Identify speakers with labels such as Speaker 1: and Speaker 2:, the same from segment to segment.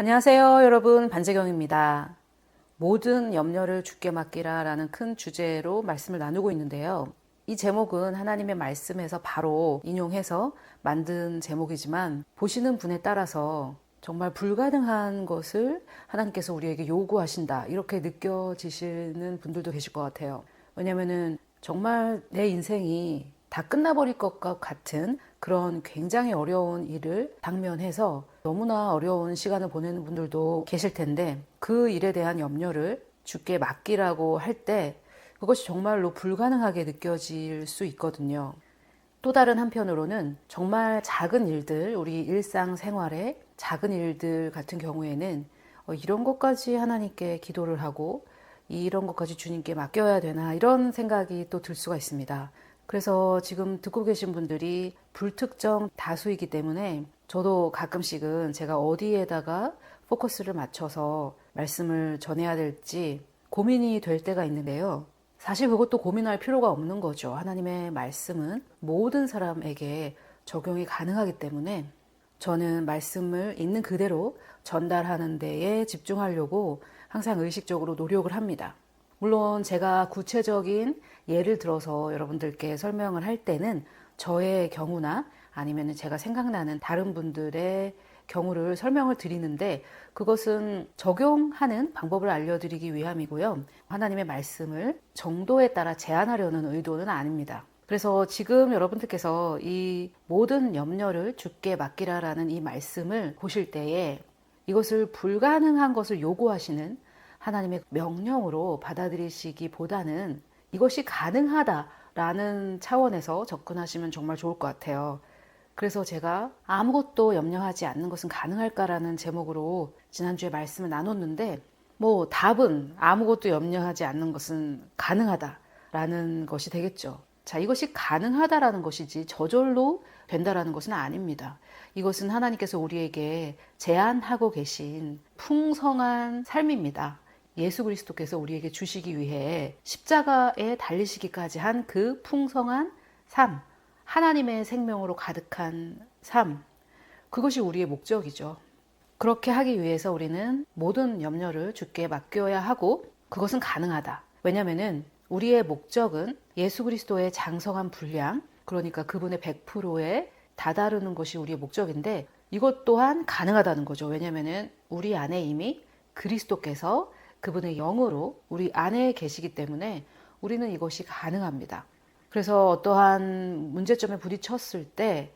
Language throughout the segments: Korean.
Speaker 1: 안녕하세요, 여러분. 반재경입니다. 모든 염려를 주께 맡기라 라는 큰 주제로 말씀을 나누고 있는데요. 이 제목은 하나님의 말씀에서 바로 인용해서 만든 제목이지만 보시는 분에 따라서 정말 불가능한 것을 하나님께서 우리에게 요구하신다. 이렇게 느껴지시는 분들도 계실 것 같아요. 왜냐면은 정말 내 인생이 다 끝나버릴 것 같은 그런 굉장히 어려운 일을 당면해서 너무나 어려운 시간을 보내는 분들도 계실 텐데 그 일에 대한 염려를 주께 맡기라고 할 때 그것이 정말로 불가능하게 느껴질 수 있거든요. 또 다른 한편으로는 정말 작은 일들, 우리 일상 생활의 작은 일들 같은 경우에는 어, 이런 것까지 하나님께 기도를 하고 이런 것까지 주님께 맡겨야 되나 이런 생각이 또 들 수가 있습니다. 그래서 지금 듣고 계신 분들이 불특정 다수이기 때문에 저도 가끔씩은 제가 어디에다가 포커스를 맞춰서 말씀을 전해야 될지 고민이 될 때가 있는데요. 사실 그것도 고민할 필요가 없는 거죠. 하나님의 말씀은 모든 사람에게 적용이 가능하기 때문에 저는 말씀을 있는 그대로 전달하는 데에 집중하려고 항상 의식적으로 노력을 합니다. 물론 제가 구체적인 예를 들어서 여러분들께 설명을 할 때는 저의 경우나 아니면 제가 생각나는 다른 분들의 경우를 설명을 드리는데 그것은 적용하는 방법을 알려드리기 위함이고요. 하나님의 말씀을 정도에 따라 제한하려는 의도는 아닙니다. 그래서 지금 여러분들께서 이 모든 염려를 주께 맡기라라는 이 말씀을 보실 때에 이것을 불가능한 것을 요구하시는 하나님의 명령으로 받아들이시기보다는 이것이 가능하다라는 차원에서 접근하시면 정말 좋을 것 같아요. 그래서 제가 아무것도 염려하지 않는 것은 가능할까라는 제목으로 지난주에 말씀을 나눴는데 뭐 답은 아무것도 염려하지 않는 것은 가능하다라는 것이 되겠죠. 자, 이것이 가능하다라는 것이지 저절로 된다라는 것은 아닙니다. 이것은 하나님께서 우리에게 제안하고 계신 풍성한 삶입니다. 예수 그리스도께서 우리에게 주시기 위해 십자가에 달리시기까지 한 그 풍성한 삶, 하나님의 생명으로 가득한 삶, 그것이 우리의 목적이죠. 그렇게 하기 위해서 우리는 모든 염려를 주께 맡겨야 하고 그것은 가능하다. 왜냐면은 우리의 목적은 예수 그리스도의 장성한 분량, 그러니까 그분의 100%에 다다르는 것이 우리의 목적인데 이것 또한 가능하다는 거죠. 왜냐면은 우리 안에 이미 그리스도께서 그분의 영으로 우리 안에 계시기 때문에 우리는 이것이 가능합니다. 그래서 어떠한 문제점에 부딪혔을 때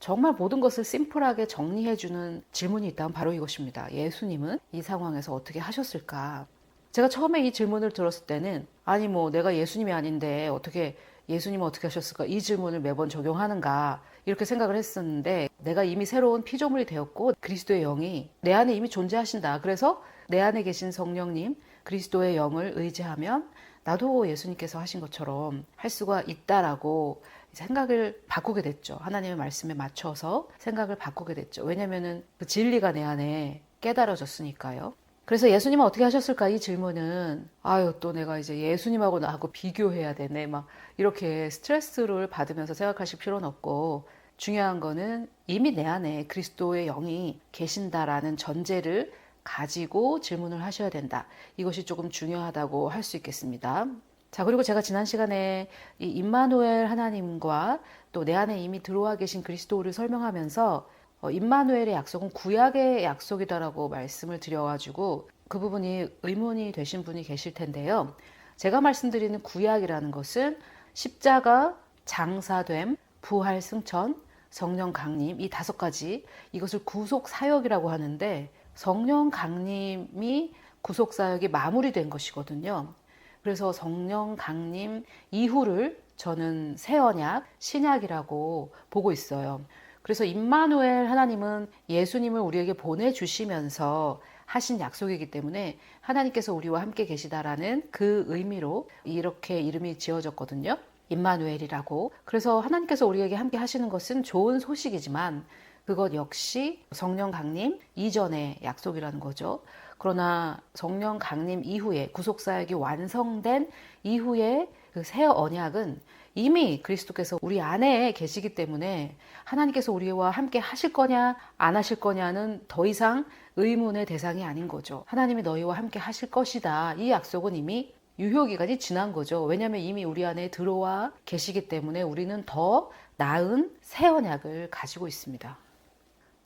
Speaker 1: 정말 모든 것을 심플하게 정리해주는 질문이 있다면 바로 이것입니다. 예수님은 이 상황에서 어떻게 하셨을까? 제가 처음에 이 질문을 들었을 때는 아니 뭐 내가 예수님이 아닌데 어떻게 예수님은 어떻게 하셨을까? 이 질문을 매번 적용하는가? 이렇게 생각을 했었는데 내가 이미 새로운 피조물이 되었고 그리스도의 영이 내 안에 이미 존재하신다. 그래서 내 안에 계신 성령님 그리스도의 영을 의지하면 나도 예수님께서 하신 것처럼 할 수가 있다라고 생각을 바꾸게 됐죠. 하나님의 말씀에 맞춰서 생각을 바꾸게 됐죠. 왜냐면은 그 진리가 내 안에 깨달아졌으니까요. 그래서 예수님은 어떻게 하셨을까? 이 질문은, 아유, 또 내가 이제 예수님하고 나하고 비교해야 되네. 막 이렇게 스트레스를 받으면서 생각하실 필요는 없고, 중요한 거는 이미 내 안에 그리스도의 영이 계신다라는 전제를 가지고 질문을 하셔야 된다. 이것이 조금 중요하다고 할 수 있겠습니다. 자, 그리고 제가 지난 시간에 이 임마누엘 하나님과 또 내 안에 이미 들어와 계신 그리스도를 설명하면서 어, 임마누엘의 약속은 구약의 약속이다라고 말씀을 드려가지고 그 부분이 의문이 되신 분이 계실 텐데요. 제가 말씀드리는 구약이라는 것은 십자가, 장사됨, 부활 승천, 성령 강림 이 다섯 가지 이것을 구속 사역이라고 하는데 성령 강림이 구속 사역이 마무리된 것이거든요. 그래서 성령 강림 이후를 저는 새 언약, 신약이라고 보고 있어요. 그래서 임마누엘 하나님은 예수님을 우리에게 보내 주시면서 하신 약속이기 때문에 하나님께서 우리와 함께 계시다라는 그 의미로 이렇게 이름이 지어졌거든요. 임마누엘이라고. 그래서 하나님께서 우리에게 함께 하시는 것은 좋은 소식이지만 그것 역시 성령 강림 이전의 약속이라는 거죠. 그러나 성령 강림 이후에 구속사역이 완성된 이후에 그 새 언약은 이미 그리스도께서 우리 안에 계시기 때문에 하나님께서 우리와 함께 하실 거냐 안 하실 거냐는 더 이상 의문의 대상이 아닌 거죠. 하나님이 너희와 함께 하실 것이다. 이 약속은 이미 유효 기간이 지난 거죠. 왜냐하면 이미 우리 안에 들어와 계시기 때문에 우리는 더 나은 새 언약을 가지고 있습니다.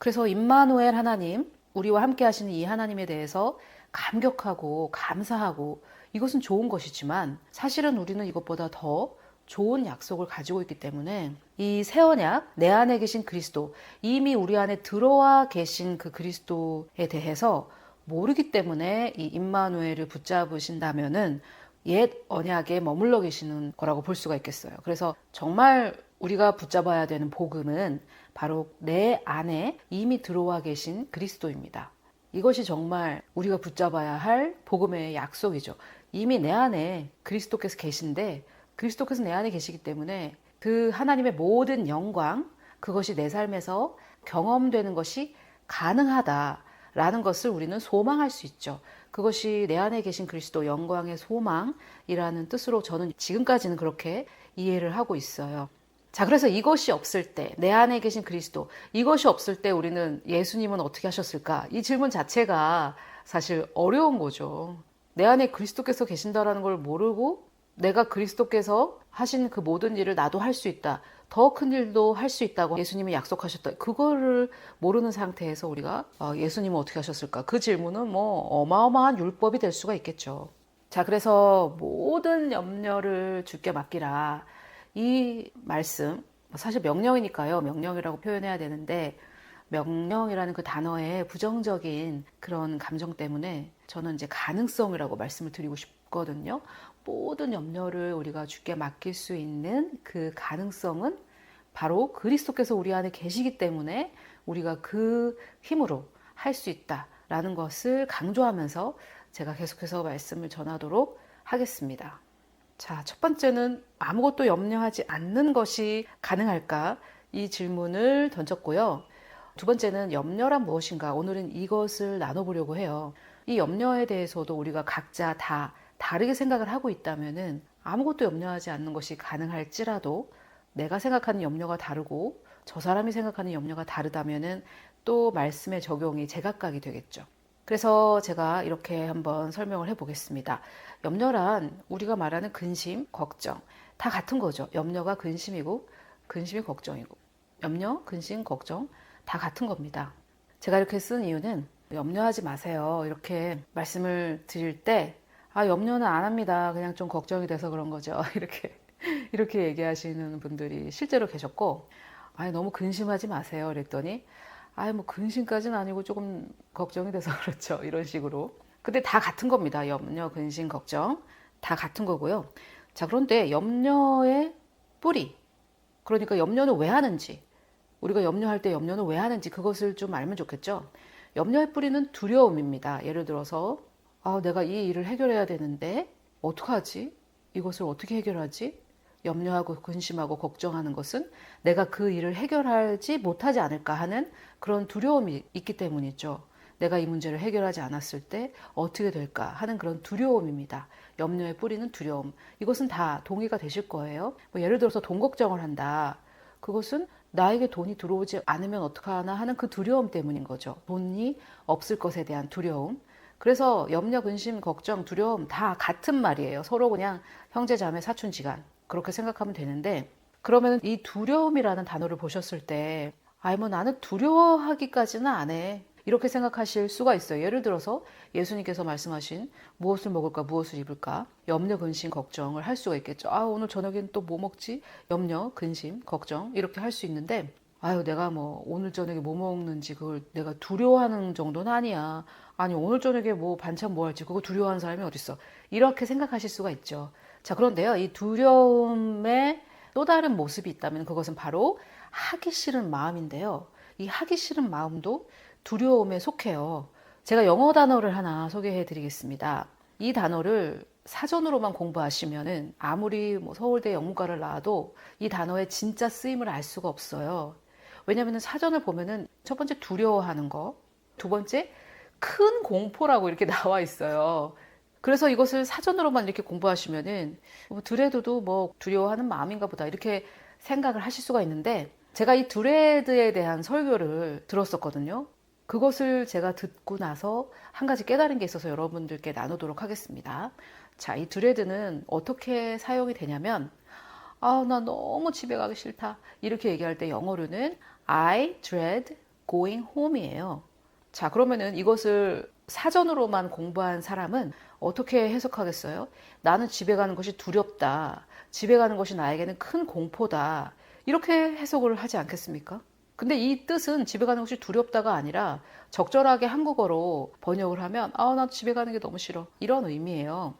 Speaker 1: 그래서 임마누엘 하나님, 우리와 함께 하시는 이 하나님에 대해서 감격하고 감사하고 이것은 좋은 것이지만 사실은 우리는 이것보다 더 좋은 약속을 가지고 있기 때문에 이 새 언약, 내 안에 계신 그리스도, 이미 우리 안에 들어와 계신 그 그리스도에 대해서 모르기 때문에 이 임마누엘을 붙잡으신다면은 옛 언약에 머물러 계시는 거라고 볼 수가 있겠어요. 그래서 정말 우리가 붙잡아야 되는 복음은 바로 내 안에 이미 들어와 계신 그리스도입니다. 이것이 정말 우리가 붙잡아야 할 복음의 약속이죠. 이미 내 안에 그리스도께서 계신데 그리스도께서 내 안에 계시기 때문에 그 하나님의 모든 영광 그것이 내 삶에서 경험되는 것이 가능하다라는 것을 우리는 소망할 수 있죠. 그것이 내 안에 계신 그리스도 영광의 소망이라는 뜻으로 저는 지금까지는 그렇게 이해를 하고 있어요. 자, 그래서 이것이 없을 때, 내 안에 계신 그리스도, 이것이 없을 때 우리는 예수님은 어떻게 하셨을까? 이 질문 자체가 사실 어려운 거죠. 내 안에 그리스도께서 계신다라는 걸 모르고 내가 그리스도께서 하신 그 모든 일을 나도 할 수 있다. 더 큰 일도 할 수 있다고 예수님이 약속하셨다. 그거를 모르는 상태에서 우리가 어, 예수님은 어떻게 하셨을까? 그 질문은 뭐 어마어마한 율법이 될 수가 있겠죠. 자, 그래서 모든 염려를 주께 맡기라. 이 말씀, 사실 명령이니까요. 명령이라고 표현해야 되는데, 명령이라는 그 단어의 부정적인 그런 감정 때문에 저는 이제 가능성이라고 말씀을 드리고 싶거든요. 모든 염려를 우리가 주께 맡길 수 있는 그 가능성은 바로 그리스도께서 우리 안에 계시기 때문에 우리가 그 힘으로 할 수 있다라는 것을 강조하면서 제가 계속해서 말씀을 전하도록 하겠습니다. 자, 첫 번째는 아무것도 염려하지 않는 것이 가능할까? 이 질문을 던졌고요. 두 번째는 염려란 무엇인가? 오늘은 이것을 나눠보려고 해요. 이 염려에 대해서도 우리가 각자 다 다르게 생각을 하고 있다면은 아무것도 염려하지 않는 것이 가능할지라도 내가 생각하는 염려가 다르고 저 사람이 생각하는 염려가 다르다면은 또 말씀의 적용이 제각각이 되겠죠. 그래서 제가 이렇게 한번 설명을 해 보겠습니다. 염려란 우리가 말하는 근심, 걱정 다 같은 거죠. 염려가 근심이고 근심이 걱정이고 염려, 근심, 걱정 다 같은 겁니다. 제가 이렇게 쓴 이유는 염려하지 마세요. 이렇게 말씀을 드릴 때 아, 염려는 안 합니다. 그냥 좀 걱정이 돼서 그런 거죠. 이렇게 이렇게 얘기하시는 분들이 실제로 계셨고 아니 너무 근심하지 마세요. 그랬더니 아예 뭐 근심까지는 아니고 조금 걱정이 돼서 그렇죠. 이런 식으로. 근데 다 같은 겁니다. 염려, 근심, 걱정. 다 같은 거고요. 자, 그런데 염려의 뿌리. 그러니까 염려는 왜 하는지. 우리가 염려할 때 염려는 왜 하는지 그것을 좀 알면 좋겠죠. 염려의 뿌리는 두려움입니다. 예를 들어서, 아, 내가 이 일을 해결해야 되는데, 어떡하지? 이것을 어떻게 해결하지? 염려하고 근심하고 걱정하는 것은 내가 그 일을 해결하지 못하지 않을까 하는 그런 두려움이 있기 때문이죠. 내가 이 문제를 해결하지 않았을 때 어떻게 될까 하는 그런 두려움입니다. 염려의 뿌리는 두려움. 이것은 다 동의가 되실 거예요. 뭐 예를 들어서 돈 걱정을 한다. 그것은 나에게 돈이 들어오지 않으면 어떡하나 하는 그 두려움 때문인 거죠. 돈이 없을 것에 대한 두려움. 그래서 염려, 근심, 걱정, 두려움 다 같은 말이에요. 서로 그냥 형제, 자매, 사촌, 지간. 그렇게 생각하면 되는데 그러면 이 두려움이라는 단어를 보셨을 때 아이 뭐 나는 두려워하기까지는 안 해. 이렇게 생각하실 수가 있어요. 예를 들어서 예수님께서 말씀하신 무엇을 먹을까, 무엇을 입을까, 염려, 근심, 걱정을 할 수가 있겠죠. 아, 오늘 저녁엔 또 뭐 먹지? 염려, 근심, 걱정 이렇게 할 수 있는데 아유, 내가 뭐 오늘 저녁에 뭐 먹는지 그걸 내가 두려워하는 정도는 아니야. 아니, 오늘 저녁에 뭐 반찬 뭐 할지 그거 두려워하는 사람이 어딨어. 이렇게 생각하실 수가 있죠. 자, 그런데요. 이 두려움의 또 다른 모습이 있다면 그것은 바로 하기 싫은 마음인데요. 이 하기 싫은 마음도 두려움에 속해요. 제가 영어 단어를 하나 소개해 드리겠습니다. 이 단어를 사전으로만 공부하시면은 아무리 뭐 서울대 영문과를 나와도 이 단어의 진짜 쓰임을 알 수가 없어요. 왜냐하면 사전을 보면은 첫 번째 두려워하는 거, 두 번째 큰 공포라고 이렇게 나와 있어요. 그래서 이것을 사전으로만 이렇게 공부하시면은 뭐 드레드도 뭐 두려워하는 마음인가 보다 이렇게 생각을 하실 수가 있는데 제가 이 드레드에 대한 설교를 들었었거든요. 그것을 제가 듣고 나서 한 가지 깨달은 게 있어서 여러분들께 나누도록 하겠습니다. 자, 이 드레드는 어떻게 사용이 되냐면 아, 나 너무 집에 가기 싫다. 이렇게 얘기할 때 영어로는 I dread going home이에요. 자, 그러면은 이것을 사전으로만 공부한 사람은 어떻게 해석하겠어요? 나는 집에 가는 것이 두렵다. 집에 가는 것이 나에게는 큰 공포다. 이렇게 해석을 하지 않겠습니까? 근데 이 뜻은 집에 가는 것이 두렵다가 아니라 적절하게 한국어로 번역을 하면 아, 나 집에 가는 게 너무 싫어. 이런 의미예요.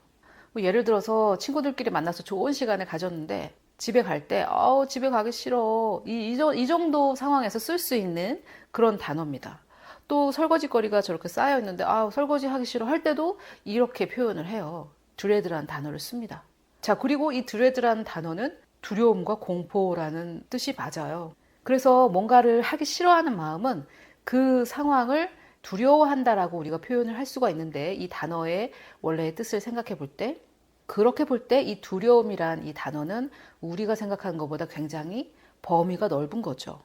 Speaker 1: 뭐 예를 들어서 친구들끼리 만나서 좋은 시간을 가졌는데 집에 갈 때, 아우, 집에 가기 싫어. 이, 이, 저- 이 정도 상황에서 쓸 수 있는 그런 단어입니다. 또 설거지 거리가 저렇게 쌓여 있는데, 아우, 설거지 하기 싫어 할 때도 이렇게 표현을 해요. 드레드라는 단어를 씁니다. 자, 그리고 이 드레드라는 단어는 두려움과 공포라는 뜻이 맞아요. 그래서 뭔가를 하기 싫어하는 마음은 그 상황을 두려워한다라고 우리가 표현을 할 수가 있는데 이 단어의 원래의 뜻을 생각해 볼 때 그렇게 볼 때 이 두려움이란 이 단어는 우리가 생각하는 것보다 굉장히 범위가 넓은 거죠.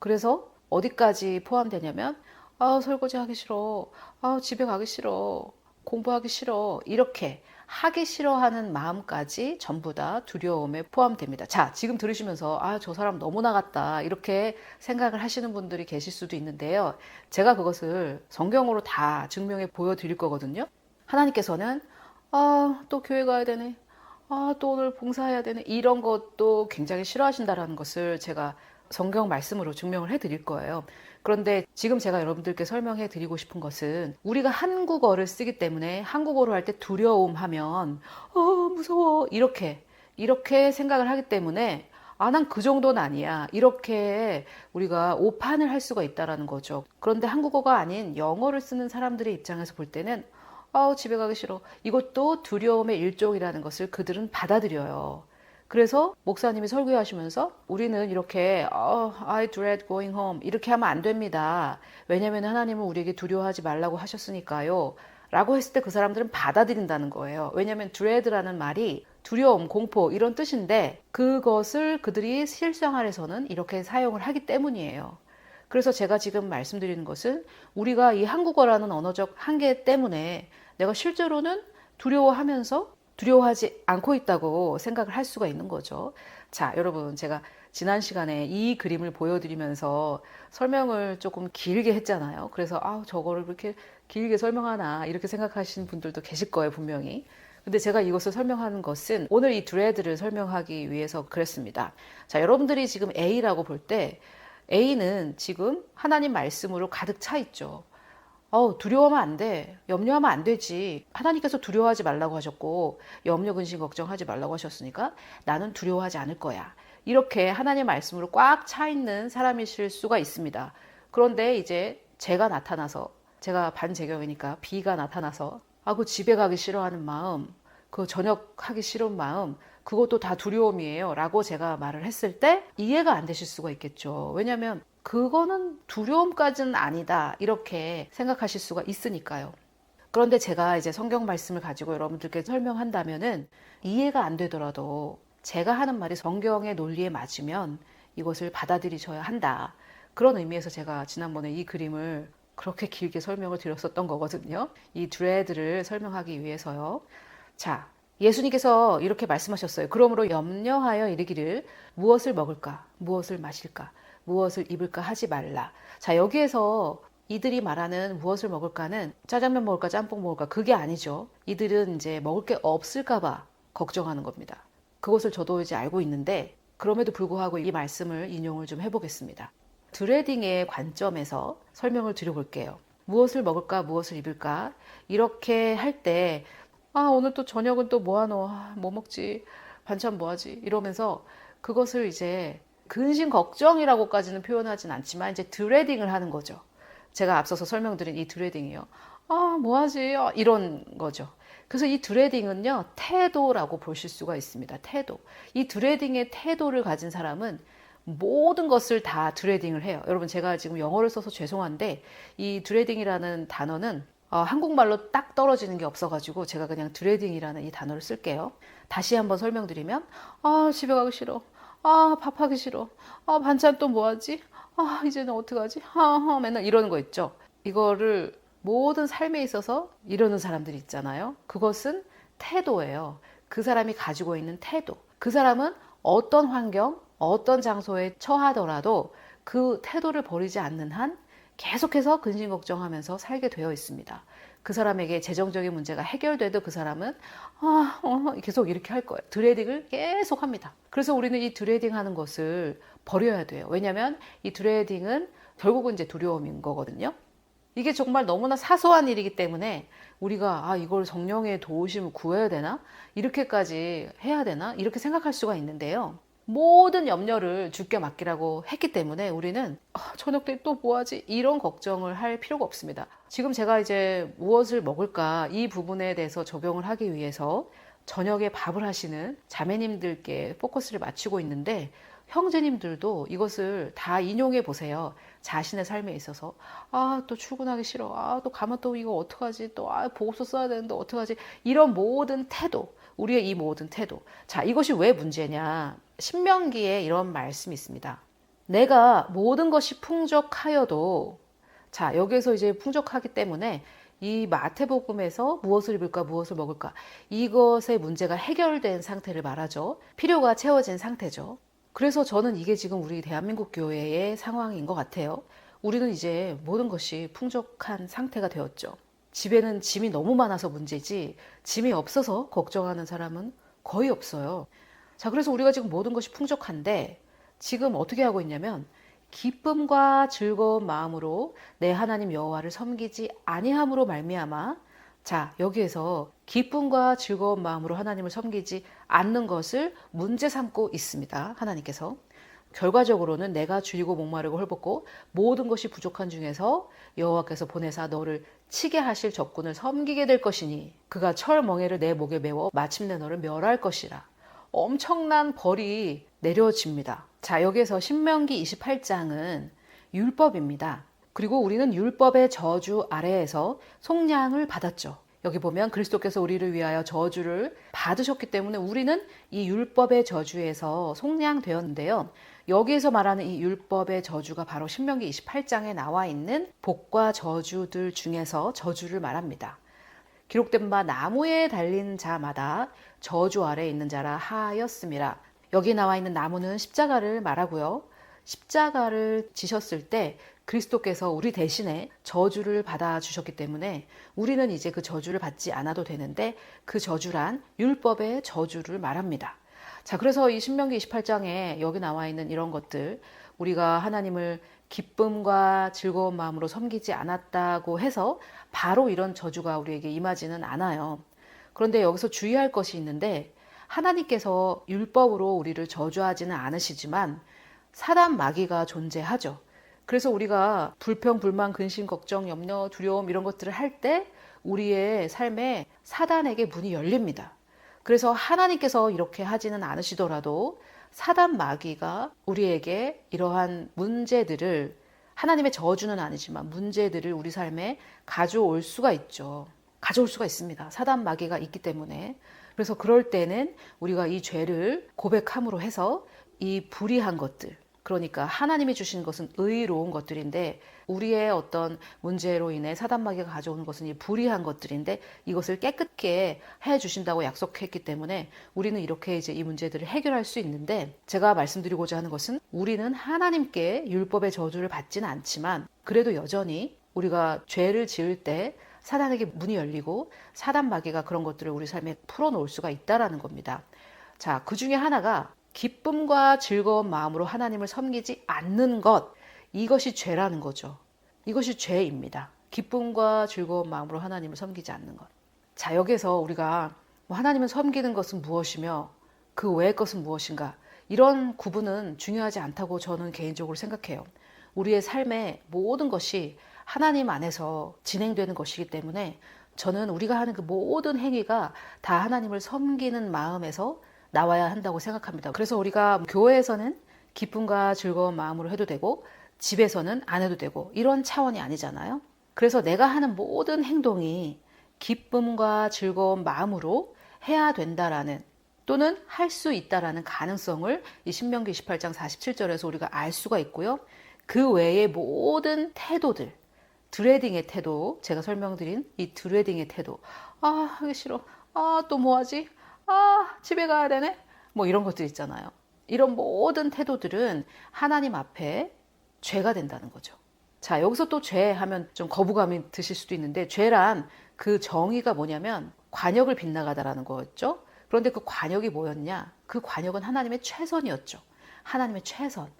Speaker 1: 그래서 어디까지 포함되냐면 아 설거지 하기 싫어 아 집에 가기 싫어 공부하기 싫어 이렇게 하기 싫어하는 마음까지 전부 다 두려움에 포함됩니다. 자, 지금 들으시면서 아, 저 사람 너무 나갔다. 이렇게 생각을 하시는 분들이 계실 수도 있는데요. 제가 그것을 성경으로 다 증명해 보여 드릴 거거든요. 하나님께서는 아, 또 교회 가야 되네. 아, 또 오늘 봉사해야 되네. 이런 것도 굉장히 싫어하신다라는 것을 제가 성경 말씀으로 증명을 해 드릴 거예요. 그런데 지금 제가 여러분들께 설명해 드리고 싶은 것은 우리가 한국어를 쓰기 때문에 한국어로 할 때 두려움 하면 어, 무서워. 이렇게 이렇게 생각을 하기 때문에 아, 난 그 정도는 아니야. 이렇게 우리가 오판을 할 수가 있다라는 거죠. 그런데 한국어가 아닌 영어를 쓰는 사람들의 입장에서 볼 때는 아우, 집에 가기 싫어. 이것도 두려움의 일종이라는 것을 그들은 받아들여요. 그래서 목사님이 설교하시면서 우리는 이렇게 어, I dread going home 이렇게 하면 안 됩니다. 왜냐하면 하나님은 우리에게 두려워하지 말라고 하셨으니까요. 라고 했을 때 그 사람들은 받아들인다는 거예요. 왜냐하면 dread라는 말이 두려움, 공포 이런 뜻인데 그것을 그들이 실생활에서는 이렇게 사용을 하기 때문이에요. 그래서 제가 지금 말씀드리는 것은 우리가 이 한국어라는 언어적 한계 때문에 내가 실제로는 두려워하면서 두려워하지 않고 있다고 생각을 할 수가 있는 거죠. 자, 여러분, 제가 지난 시간에 이 그림을 보여드리면서 설명을 조금 길게 했잖아요. 그래서, 아, 저거를 그렇게 길게 설명하나, 이렇게 생각하시는 분들도 계실 거예요, 분명히. 근데 제가 이것을 설명하는 것은 오늘 이 드레드를 설명하기 위해서 그랬습니다. 자, 여러분들이 지금 A라고 볼 때, A는 지금 하나님 말씀으로 가득 차 있죠. 어, 두려워하면 안 돼. 염려하면 안 되지. 하나님께서 두려워하지 말라고 하셨고, 염려, 근심, 걱정하지 말라고 하셨으니까 나는 두려워하지 않을 거야. 이렇게 하나님 말씀으로 꽉 차 있는 사람이실 수가 있습니다. 그런데 이제 제가 나타나서, 제가 반제경이니까 B가 나타나서, 아, 그 집에 가기 싫어하는 마음, 그 저녁 하기 싫은 마음, 그것도 다 두려움이에요. 라고 제가 말을 했을 때 이해가 안 되실 수가 있겠죠. 왜냐면 그거는 두려움까지는 아니다. 이렇게 생각하실 수가 있으니까요. 그런데 제가 이제 성경 말씀을 가지고 여러분들께 설명한다면은 이해가 안 되더라도 제가 하는 말이 성경의 논리에 맞으면 이것을 받아들이셔야 한다. 그런 의미에서 제가 지난번에 이 그림을 그렇게 길게 설명을 드렸었던 거거든요. 이 드레드를 설명하기 위해서요. 자, 예수님께서 이렇게 말씀하셨어요. 그러므로 염려하여 이르기를 무엇을 먹을까? 무엇을 마실까? 무엇을 입을까 하지 말라. 자, 여기에서 이들이 말하는 무엇을 먹을까는 짜장면 먹을까, 짬뽕 먹을까, 그게 아니죠. 이들은 이제 먹을 게 없을까봐 걱정하는 겁니다. 그것을 저도 이제 알고 있는데, 그럼에도 불구하고 이 말씀을 인용을 좀 해보겠습니다. 드레딩의 관점에서 설명을 드려볼게요. 무엇을 먹을까, 무엇을 입을까, 이렇게 할 때, 아, 오늘 또 저녁은 또 뭐하노? 아, 뭐 먹지? 반찬 뭐하지? 이러면서 그것을 이제 근심 걱정이라고까지는 표현하진 않지만 이제 드레딩을 하는 거죠. 제가 앞서서 설명드린 이 드레딩이요. 아, 뭐하지? 아, 이런 거죠. 그래서 이 드레딩은요, 태도라고 보실 수가 있습니다. 태도. 이 드레딩의 태도를 가진 사람은 모든 것을 다 드레딩을 해요. 여러분, 제가 지금 영어를 써서 죄송한데, 이 드레딩이라는 단어는 어, 한국말로 딱 떨어지는 게 없어가지고 제가 그냥 드레딩이라는 이 단어를 쓸게요. 다시 한번 설명드리면 아 집에 가기 싫어. 아 밥하기 싫어. 아 반찬 또 뭐 하지? 아 이제는 어떡하지? 하하 맨날 이러는 거 있죠. 이거를 모든 삶에 있어서 이러는 사람들이 있잖아요. 그것은 태도예요. 그 사람이 가지고 있는 태도. 그 사람은 어떤 환경, 어떤 장소에 처하더라도 그 태도를 버리지 않는 한 계속해서 근심 걱정하면서 살게 되어 있습니다. 그 사람에게 재정적인 문제가 해결돼도 그 사람은 아, 어, 계속 이렇게 할 거예요. 드레딩을 계속 합니다. 그래서 우리는 이 드레딩 하는 것을 버려야 돼요. 왜냐하면 이 드레딩은 결국은 이제 두려움인 거거든요. 이게 정말 너무나 사소한 일이기 때문에 우리가 아 이걸 성령의 도우심을 구해야 되나 이렇게까지 해야 되나 이렇게 생각할 수가 있는데요. 모든 염려를 주께 맡기라고 했기 때문에 우리는 아, 저녁 때 또 뭐하지 이런 걱정을 할 필요가 없습니다. 지금 제가 이제 무엇을 먹을까 이 부분에 대해서 적용을 하기 위해서 저녁에 밥을 하시는 자매님들께 포커스를 맞추고 있는데 형제님들도 이것을 다 인용해 보세요. 자신의 삶에 있어서 아 또 출근하기 싫어. 아 또 가면 또 이거 어떡하지? 또 아 보고서 써야 되는데 어떡하지? 이런 모든 태도, 우리의 이 모든 태도. 자 이것이 왜 문제냐? 신명기에 이런 말씀이 있습니다. 내가 모든 것이 풍족하여도 자 여기에서 이제 풍족하기 때문에 이 마태복음에서 무엇을 입을까 무엇을 먹을까 이것의 문제가 해결된 상태를 말하죠. 필요가 채워진 상태죠. 그래서 저는 이게 지금 우리 대한민국 교회의 상황인 것 같아요. 우리는 이제 모든 것이 풍족한 상태가 되었죠. 집에는 짐이 너무 많아서 문제지 짐이 없어서 걱정하는 사람은 거의 없어요. 자, 그래서 우리가 지금 모든 것이 풍족한데 지금 어떻게 하고 있냐면 기쁨과 즐거운 마음으로 내 하나님 여호와를 섬기지 아니함으로 말미암아 자, 여기에서 기쁨과 즐거운 마음으로 하나님을 섬기지 않는 것을 문제 삼고 있습니다. 하나님께서. 결과적으로는 내가 줄이고 목마르고 헐벗고 모든 것이 부족한 중에서 여호와께서 보내사 너를 치게 하실 적군을 섬기게 될 것이니 그가 철 멍에를 내 목에 메워 마침내 너를 멸할 것이라. 엄청난 벌이 내려집니다. 자, 여기에서 신명기 28장은 율법입니다. 그리고 우리는 율법의 저주 아래에서 속량을 받았죠. 여기 보면 그리스도께서 우리를 위하여 저주를 받으셨기 때문에 우리는 이 율법의 저주에서 속량되었는데요. 여기에서 말하는 이 율법의 저주가 바로 신명기 28장에 나와 있는 복과 저주들 중에서 저주를 말합니다. 기록된 바 나무에 달린 자마다 저주 아래 있는 자라 하였습니다. 여기 나와 있는 나무는 십자가를 말하고요. 십자가를 지셨을 때 그리스도께서 우리 대신에 저주를 받아 주셨기 때문에 우리는 이제 그 저주를 받지 않아도 되는데 그 저주란 율법의 저주를 말합니다. 자, 그래서 이 신명기 28장에 여기 나와 있는 이런 것들 우리가 하나님을 기쁨과 즐거운 마음으로 섬기지 않았다고 해서 바로 이런 저주가 우리에게 임하지는 않아요. 그런데 여기서 주의할 것이 있는데 하나님께서 율법으로 우리를 저주하지는 않으시지만 사단 마귀가 존재하죠. 그래서 우리가 불평, 불만, 근심, 걱정, 염려, 두려움 이런 것들을 할 때 우리의 삶에 사단에게 문이 열립니다. 그래서 하나님께서 이렇게 하지는 않으시더라도 사단 마귀가 우리에게 이러한 문제들을 하나님의 저주는 아니지만 문제들을 우리 삶에 가져올 수가 있죠. 가져올 수가 있습니다. 사단 마귀가 있기 때문에. 그래서 그럴 때는 우리가 이 죄를 고백함으로 해서 이 불의한 것들, 그러니까 하나님이 주신 것은 의로운 것들인데 우리의 어떤 문제로 인해 사단마귀가 가져오는 것은 이 불의한 것들인데 이것을 깨끗게 해 주신다고 약속했기 때문에 우리는 이렇게 이제 이 문제들을 해결할 수 있는데 제가 말씀드리고자 하는 것은 우리는 하나님께 율법의 저주를 받지는 않지만 그래도 여전히 우리가 죄를 지을 때 사단에게 문이 열리고 사단 마귀가 그런 것들을 우리 삶에 풀어놓을 수가 있다라는 겁니다. 자, 그 중에 하나가 기쁨과 즐거운 마음으로 하나님을 섬기지 않는 것, 이것이 죄라는 거죠. 이것이 죄입니다. 기쁨과 즐거운 마음으로 하나님을 섬기지 않는 것. 자, 여기서 우리가 뭐 하나님을 섬기는 것은 무엇이며 그 외의 것은 무엇인가? 이런 구분은 중요하지 않다고 저는 개인적으로 생각해요. 우리의 삶의 모든 것이 하나님 안에서 진행되는 것이기 때문에 저는 우리가 하는 그 모든 행위가 다 하나님을 섬기는 마음에서 나와야 한다고 생각합니다. 그래서 우리가 교회에서는 기쁨과 즐거운 마음으로 해도 되고 집에서는 안 해도 되고 이런 차원이 아니잖아요. 그래서 내가 하는 모든 행동이 기쁨과 즐거운 마음으로 해야 된다라는 또는 할 수 있다라는 가능성을 이 신명기 28장 47절에서 우리가 알 수가 있고요. 그 외의 모든 태도들, 드레딩의 태도, 제가 설명드린 이 드레딩의 태도. 아, 하기 싫어. 아, 또 뭐 하지? 아, 집에 가야 되네? 뭐 이런 것들 있잖아요. 이런 모든 태도들은 하나님 앞에 죄가 된다는 거죠. 자, 여기서 또 죄 하면 좀 거부감이 드실 수도 있는데, 죄란 그 정의가 뭐냐면 관역을 빗나가다라는 거였죠. 그런데 그 관역이 뭐였냐? 그 관역은 하나님의 최선이었죠. 하나님의 최선.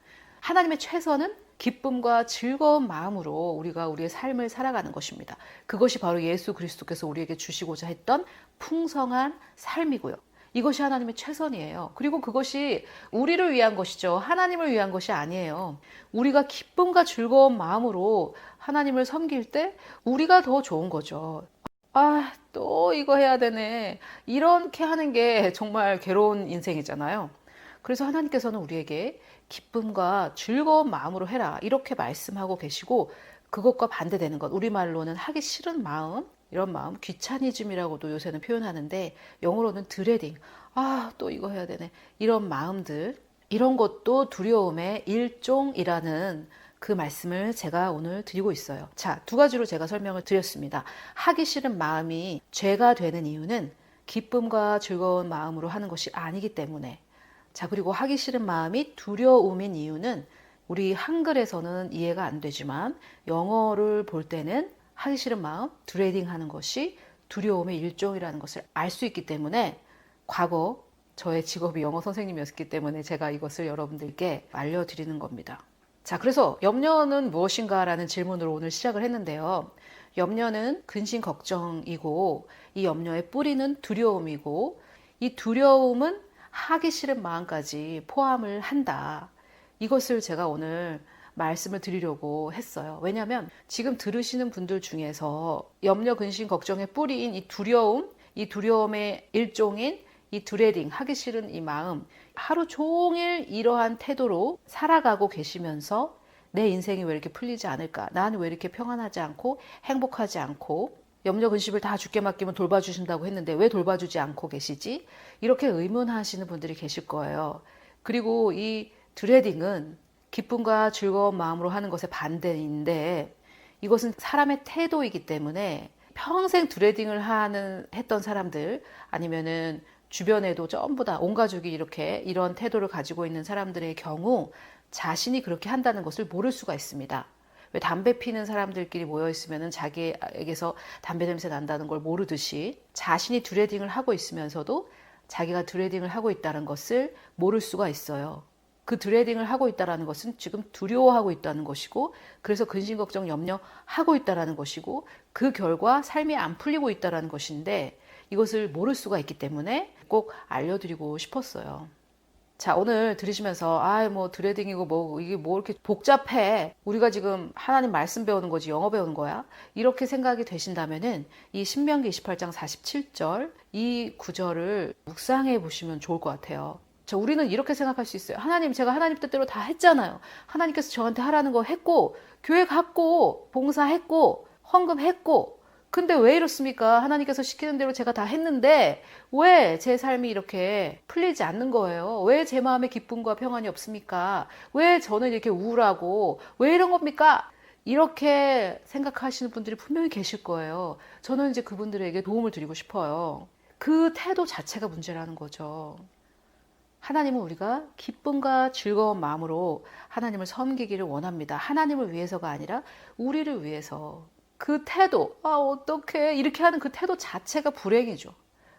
Speaker 1: 하나님의 최선은 기쁨과 즐거운 마음으로 우리가 우리의 삶을 살아가는 것입니다. 그것이 바로 예수 그리스도께서 우리에게 주시고자 했던 풍성한 삶이고요. 이것이 하나님의 최선이에요. 그리고 그것이 우리를 위한 것이죠. 하나님을 위한 것이 아니에요. 우리가 기쁨과 즐거운 마음으로 하나님을 섬길 때 우리가 더 좋은 거죠. 아, 또 이거 해야 되네. 이렇게 하는 게 정말 괴로운 인생이잖아요. 그래서 하나님께서는 우리에게 기쁨과 즐거운 마음으로 해라. 이렇게 말씀하고 계시고, 그것과 반대되는 것, 우리말로는 하기 싫은 마음, 이런 마음, 귀차니즘이라고도 요새는 표현하는데, 영어로는 드레딩. 아, 또 이거 해야 되네. 이런 마음들, 이런 것도 두려움의 일종이라는 그 말씀을 제가 오늘 드리고 있어요. 자, 두 가지로 제가 설명을 드렸습니다. 하기 싫은 마음이 죄가 되는 이유는 기쁨과 즐거운 마음으로 하는 것이 아니기 때문에. 자, 그리고 하기 싫은 마음이 두려움인 이유는 우리 한글에서는 이해가 안 되지만 영어를 볼 때는 하기 싫은 마음, 드레딩 하는 것이 두려움의 일종이라는 것을 알 수 있기 때문에 과거 저의 직업이 영어 선생님이었기 때문에 제가 이것을 여러분들께 알려드리는 겁니다. 자, 그래서 염려는 무엇인가 라는 질문으로 오늘 시작을 했는데요. 염려는 근심 걱정이고 이 염려의 뿌리는 두려움이고 이 두려움은 하기 싫은 마음까지 포함을 한다. 이것을 제가 오늘 말씀을 드리려고 했어요. 왜냐하면 지금 들으시는 분들 중에서 염려, 근심, 걱정의 뿌리인 이 두려움, 이 두려움의 일종인 이 드레딩, 하기 싫은 이 마음, 하루 종일 이러한 태도로 살아가고 계시면서 내 인생이 왜 이렇게 풀리지 않을까? 나는 왜 이렇게 평안하지 않고 행복하지 않고 염려 근심을 다 죽게 맡기면 돌봐주신다고 했는데 왜 돌봐주지 않고 계시지? 이렇게 의문하시는 분들이 계실 거예요. 그리고 이 드레딩은 기쁨과 즐거운 마음으로 하는 것의 반대인데 이것은 사람의 태도이기 때문에 평생 드레딩을 하는 했던 사람들 아니면은 주변에도 전부 다 온 가족이 이렇게 이런 태도를 가지고 있는 사람들의 경우 자신이 그렇게 한다는 것을 모를 수가 있습니다. 왜 담배 피는 사람들끼리 모여 있으면 자기에게서 담배 냄새 난다는 걸 모르듯이 자신이 드레딩을 하고 있으면서도 자기가 드레딩을 하고 있다는 것을 모를 수가 있어요. 그 드레딩을 하고 있다는 것은 지금 두려워하고 있다는 것이고 그래서 근심 걱정 염려 하고 있다는 것이고 그 결과 삶이 안 풀리고 있다는 것인데 이것을 모를 수가 있기 때문에 꼭 알려드리고 싶었어요. 자, 오늘 들으시면서, 아, 뭐, 드레딩이고 뭐, 이게 뭐 이렇게 복잡해. 우리가 지금 하나님 말씀 배우는 거지, 영어 배우는 거야. 이렇게 생각이 되신다면은, 이 신명기 28장 47절, 이 구절을 묵상해 보시면 좋을 것 같아요. 자, 우리는 이렇게 생각할 수 있어요. 하나님, 제가 하나님 뜻대로 다 했잖아요. 하나님께서 저한테 하라는 거 했고, 교회 갔고, 봉사했고, 헌금했고, 근데 왜 이렇습니까? 하나님께서 시키는 대로 제가 다 했는데 왜 제 삶이 이렇게 풀리지 않는 거예요? 왜 제 마음에 기쁨과 평안이 없습니까? 왜 저는 이렇게 우울하고 왜 이런 겁니까? 이렇게 생각하시는 분들이 분명히 계실 거예요. 저는 이제 그분들에게 도움을 드리고 싶어요. 그 태도 자체가 문제라는 거죠. 하나님은 우리가 기쁨과 즐거운 마음으로 하나님을 섬기기를 원합니다. 하나님을 위해서가 아니라 우리를 위해서. 그 태도, 아, 어떡해. 이렇게 하는 그 태도 자체가 불행이죠.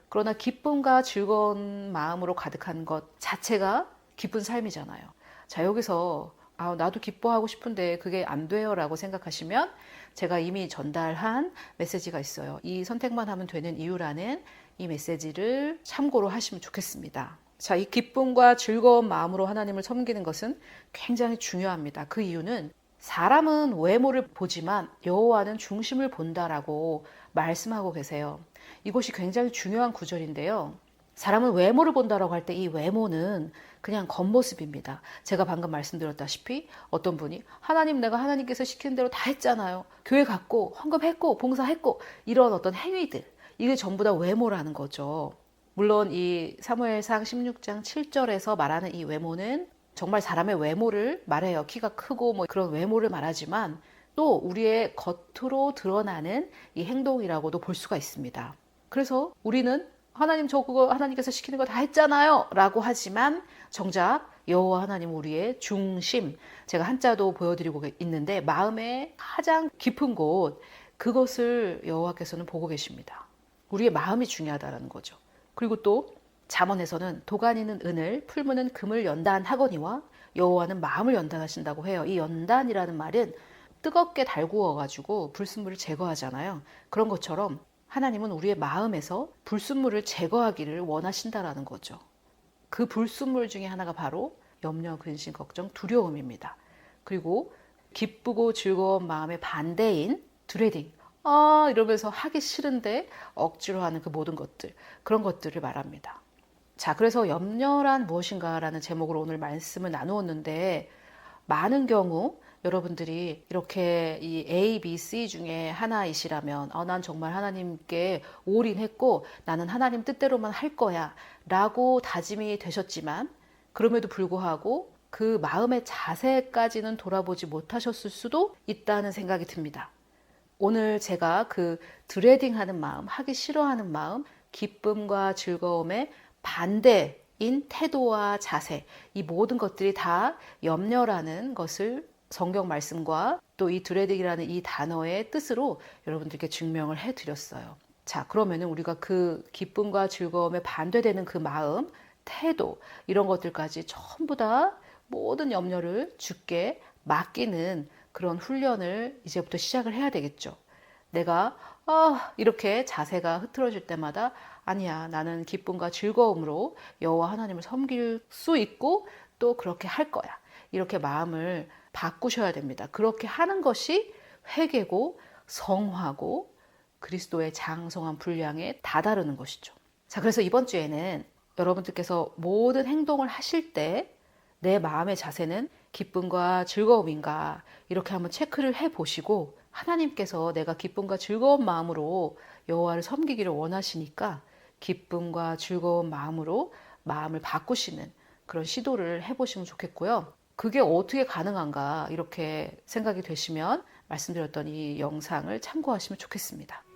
Speaker 1: 그러나 기쁨과 즐거운 마음으로 가득한 것 자체가 기쁜 삶이잖아요. 자, 여기서, 아, 나도 기뻐하고 싶은데 그게 안 돼요. 라고 생각하시면 제가 이미 전달한 메시지가 있어요. 이 선택만 하면 되는 이유라는 이 메시지를 참고로 하시면 좋겠습니다. 자, 이 기쁨과 즐거운 마음으로 하나님을 섬기는 것은 굉장히 중요합니다. 그 이유는 사람은 외모를 보지만 여호와는 중심을 본다라고 말씀하고 계세요. 이것이 굉장히 중요한 구절인데요. 사람은 외모를 본다라고 할 때 이 외모는 그냥 겉모습입니다. 제가 방금 말씀드렸다시피 어떤 분이 하나님 내가 하나님께서 시키는 대로 다 했잖아요. 교회 갔고 헌금했고 봉사했고 이런 어떤 행위들 이게 전부 다 외모라는 거죠. 물론 이 사무엘상 16장 7절에서 말하는 이 외모는 정말 사람의 외모를 말해요. 키가 크고 뭐 그런 외모를 말하지만 또 우리의 겉으로 드러나는 이 행동이라고도 볼 수가 있습니다. 그래서 우리는 하나님 저 그거 하나님께서 시키는 거 다 했잖아요. 라고 하지만 정작 여호와 하나님 우리의 중심 제가 한자도 보여드리고 있는데 마음의 가장 깊은 곳 그것을 여호와께서는 보고 계십니다. 우리의 마음이 중요하다는 거죠. 그리고 또 잠언에서는 도가니는 은을 풀무는 금을 연단하거니와 여호와는 마음을 연단하신다고 해요. 이 연단이라는 말은 뜨겁게 달구어 가지고 불순물을 제거하잖아요. 그런 것처럼 하나님은 우리의 마음에서 불순물을 제거하기를 원하신다라는 거죠. 그 불순물 중에 하나가 바로 염려, 근심, 걱정, 두려움입니다. 그리고 기쁘고 즐거운 마음의 반대인 드레딩. 아, 이러면서 하기 싫은데 억지로 하는 그 모든 것들. 그런 것들을 말합니다. 자, 그래서 염려란 무엇인가라는 제목으로 오늘 말씀을 나누었는데 많은 경우 여러분들이 이렇게 이 A, B, C 중에 하나이시라면 어, 난 정말 하나님께 올인했고 나는 하나님 뜻대로만 할 거야 라고 다짐이 되셨지만 그럼에도 불구하고 그 마음의 자세까지는 돌아보지 못하셨을 수도 있다는 생각이 듭니다. 오늘 제가 그 드레딩 하는 마음, 하기 싫어하는 마음, 기쁨과 즐거움의 반대인 태도와 자세, 이 모든 것들이 다 염려라는 것을 성경 말씀과 또 이 드레딩이라는 이 단어의 뜻으로 여러분들께 증명을 해 드렸어요. 자, 그러면은 우리가 그 기쁨과 즐거움에 반대되는 그 마음, 태도, 이런 것들까지 전부 다 모든 염려를 주께 맡기는 그런 훈련을 이제부터 시작을 해야 되겠죠. 내가 아, 이렇게 자세가 흐트러질 때마다 아니야. 나는 기쁨과 즐거움으로 여호와 하나님을 섬길 수 있고 또 그렇게 할 거야. 이렇게 마음을 바꾸셔야 됩니다. 그렇게 하는 것이 회개고 성화고 그리스도의 장성한 분량에 다다르는 것이죠. 자, 그래서 이번 주에는 여러분들께서 모든 행동을 하실 때 내 마음의 자세는 기쁨과 즐거움인가 이렇게 한번 체크를 해 보시고 하나님께서 내가 기쁨과 즐거운 마음으로 여호와를 섬기기를 원하시니까 기쁨과 즐거운 마음으로 마음을 바꾸시는 그런 시도를 해보시면 좋겠고요. 그게 어떻게 가능한가 이렇게 생각이 되시면 말씀드렸던 이 영상을 참고하시면 좋겠습니다.